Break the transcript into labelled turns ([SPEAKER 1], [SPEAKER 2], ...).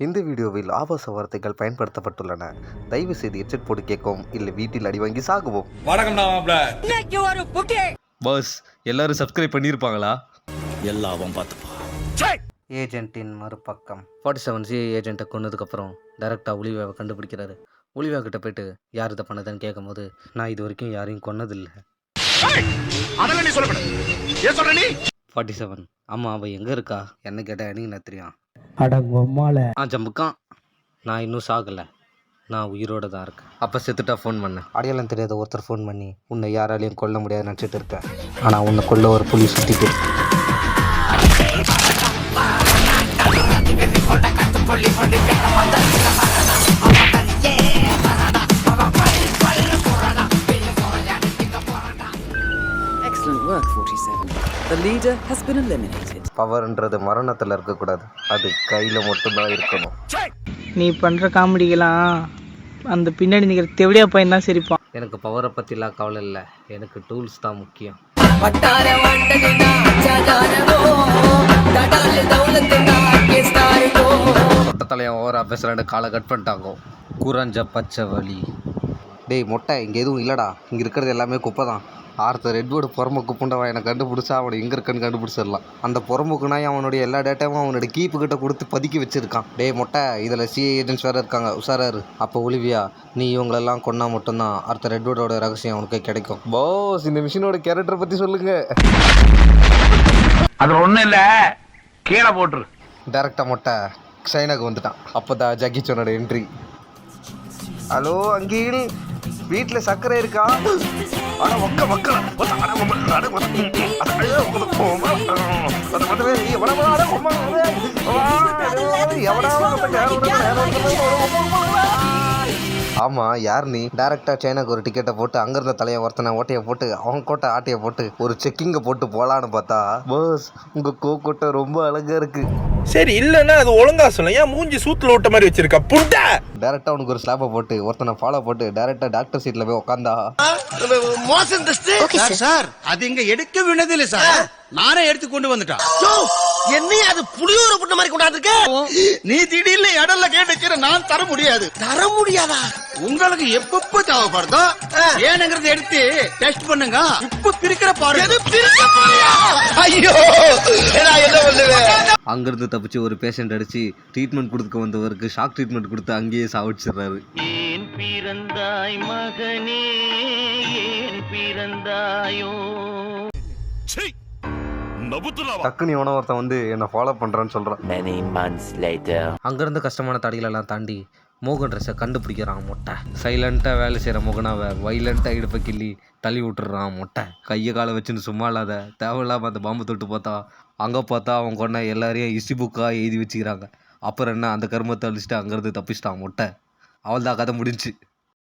[SPEAKER 1] இந்த வீடியோவில் ஆபாச வார்த்தைகள் பயன்படுத்தப்பட்டுள்ளன. தயவு செய்து எச்சட் போட்டு கேட்கவும் இல்லை வீட்டில் அடி வாங்கி சாகுவோம்.
[SPEAKER 2] வணக்கம்டா மாப்ள
[SPEAKER 1] பாஸ் எல்லாரும் சப்ஸ்கிரைப் பண்ணியிருப்பாங்களா?
[SPEAKER 3] எல்லாம் அவன் பார்த்துப்பான்
[SPEAKER 1] ஏஜென்ட்டின் மறுபக்கம். ஃபார்ட்டி செவன் சி ஏஜென்ட்டை கொன்னதுக்கப்புறம் டேரெக்டாக ஒளிவாவை கண்டுபிடிக்கிறாரு. ஒளிவா கிட்ட போயிட்டு யார் இதை பண்ணதுன்னு கேட்கும்போது நான் இது வரைக்கும் யாரையும் கொன்னதில்லை. ஃபார்ட்டி செவன் ஆமாம் அவள் எங்கே இருக்கா? என்ன கேட்டால் எனக்கு என்ன தெரியும்.
[SPEAKER 4] அட பொம்மால
[SPEAKER 1] ஆ ஜம்புக்கான். நான் இன்னும் சாகலை. நான் உயிரோட தான் இருக்கேன். அப்போ செத்துட்டா ஃபோன் பண்ணேன் அடையாளம் தெரியாத ஒருத்தர் ஃபோன் பண்ணி உன்னை யாராலையும் கொல்ல முடியாது நினச்சிட்டு இருக்கேன். ஆனால் உன்னை கொல்ல ஒரு புலி சுற்றிட்டு.
[SPEAKER 5] Excellent work, 47. The leader has been eliminated.
[SPEAKER 1] பவர்ன்றது மரணத்தில் இருக்கக்கூடாது. அது கையில் மட்டும்தான் இருக்கணும்.
[SPEAKER 4] நீ பண்ற காமெடிக்கெல்லாம் அந்த பின்னாடி நிக்கிற தெவடியா பையன் தான் சிரிப்பான்.
[SPEAKER 1] எனக்கு பவரை பற்றிலாம் கவலை இல்லை. எனக்கு டூல்ஸ் தான் முக்கியம். மொட்டத்தலையன் ஓவரா பேசுகிறாண்டு காலை கட் பண்ணிட்டாங்க. கூரஞ்ச பச்சை வலி. டேய் மொட்டை இங்கே எதுவும் இல்லைடா. இங்கே இருக்கிறது எல்லாமே குப்பை தான் ஆர்த்த ரெட்வுட் புறம்பு குப்புண்டவன் என்னை கண்டுபிடிச்சா அவனை எங்கே இருக்கன்னு கண்டுபிடிச்சிடலாம். அந்த புறம்புக்கு நாய் அவனுடைய எல்லா டேட்டாவும் அவனோட கீப்பு கிட்ட கொடுத்து பதுக்கி வச்சிருக்கான். டேய் மொட்டை இதில் சிஏ ஏஜென்ட்ஸ் வேறு இருக்காங்க. உஷாராரு. அப்போ ஒலிவியா நீ இவங்களெல்லாம் கொன்னா மட்டும்தான் அடுத்த ரெட்வுட்டோட ரகசியம் அவனுக்கு கிடைக்கும். பாஸ் இந்த மிஷினோட கேரக்டரை பற்றி சொல்லுங்க.
[SPEAKER 2] அது ஒண்ணும் இல்ல. கீழே போட்டுரு.
[SPEAKER 1] டேரக்டாக மொட்டை சைனாக்கு வந்துட்டான். அப்போ தான் ஜக்கி சொன்னோட என்ட்ரி ஹலோ அங்கில் வீட்டில் சர்க்கரை இருக்கா
[SPEAKER 2] ஆனா ஒக்க மக்கள் ஒத்த
[SPEAKER 1] ஆமாம் யார் நீ? டேரெக்டாக சைனாக்கு ஒரு டிக்கெட்டை போட்டு அங்கேருந்த தலையை ஒருத்தனை ஓட்டையை போட்டு அவன் கோட்டை ஆட்டையை போட்டு ஒரு செக்கிங்கை போட்டு போகலான்னு பார்த்தா பாஸ் உங்கள் கோக்கோட்டை ரொம்ப அழகாக இருக்குது
[SPEAKER 6] சரி இல்லன்னா அது ஒழுங்கா சொல்ல. ஏன் மூஞ்சி சூத்துல விட்ட மாதிரி வச்சிருக்க? புட்ட!
[SPEAKER 1] டேரெக்டாக உனக்கு ஒரு ஸ்லாப்பை போட்டு ஒருத்தனை ஃபாலோ போட்டு டேரெக்டாக டாக்டர் சீட்டில் போய் உட்காந்தா
[SPEAKER 7] மோசம் சார் சார் அது இங்க எடுக்க வேண்டியதில்லை சார். நானே எடுத்து கொண்டு வந்துட்டான். என்னைய அது புளியோர புண்ண மாதிரி கொண்டாந்துருக்க? நீ திடீர்னு இடம்ல கேட்டுக்கிற நான் தர முடியாது. தர முடியாதா? உங்களுக்கு எப்பப்ப தேவைப்படுதோ ஏனுங்கிறத எடுத்து டெஸ்ட் பண்ணுங்க. உப்பு பிரிக்கிற பாரு. ஐயோ. என்ன பண்ணுவேன்
[SPEAKER 1] அங்கேருந்து தப்பிச்சு ஒரு பேஷண்ட் அடிச்சு ட்ரீட்மெண்ட் கொடுக்க வந்தவருக்கு ஷாக் ட்ரீட்மெண்ட் கொடுத்து அங்கேயே சாவடிச்சிடுறாரு.
[SPEAKER 8] ஏன் பிறந்தாய் மகனே? ஏன் பிறந்தாயோ?
[SPEAKER 2] நபுத்துலாவா?
[SPEAKER 1] டக்குனு எவனோ ஒருத்தன் வந்து என்னை ஃபாலோ பண்ணுறான்னு சொல்கிறான்
[SPEAKER 8] many months later.
[SPEAKER 1] அங்கேருந்து கஷ்டமான தடைகளெல்லாம் தாண்டி மோகன் ட்ரெஸ்ஸை கண்டுபிடிக்கிறான் மொட்டை. சைலண்ட்டாக வேலை செய்கிற மோகனாவை வைலண்ட்டாக இடுப்பை கிள்ளி தள்ளி விட்டுறான் மொட்டை. கையை காலை வச்சுன்னு சும்மா இல்லாத தேவையில்லாமல் அந்த பாம்பு தொட்டு பார்த்தா அங்கே பார்த்தா அவன் கொண்ட எல்லாரையும் இசி புக்காக எழுதி வச்சுக்கிறாங்க. அப்புறம் என்ன அந்த கருமத்தை அழிச்சிட்டு அங்கேருந்து தப்பிச்சிட்டான் மொட்டை. அவள் தான் கதை முடிஞ்சுச்சு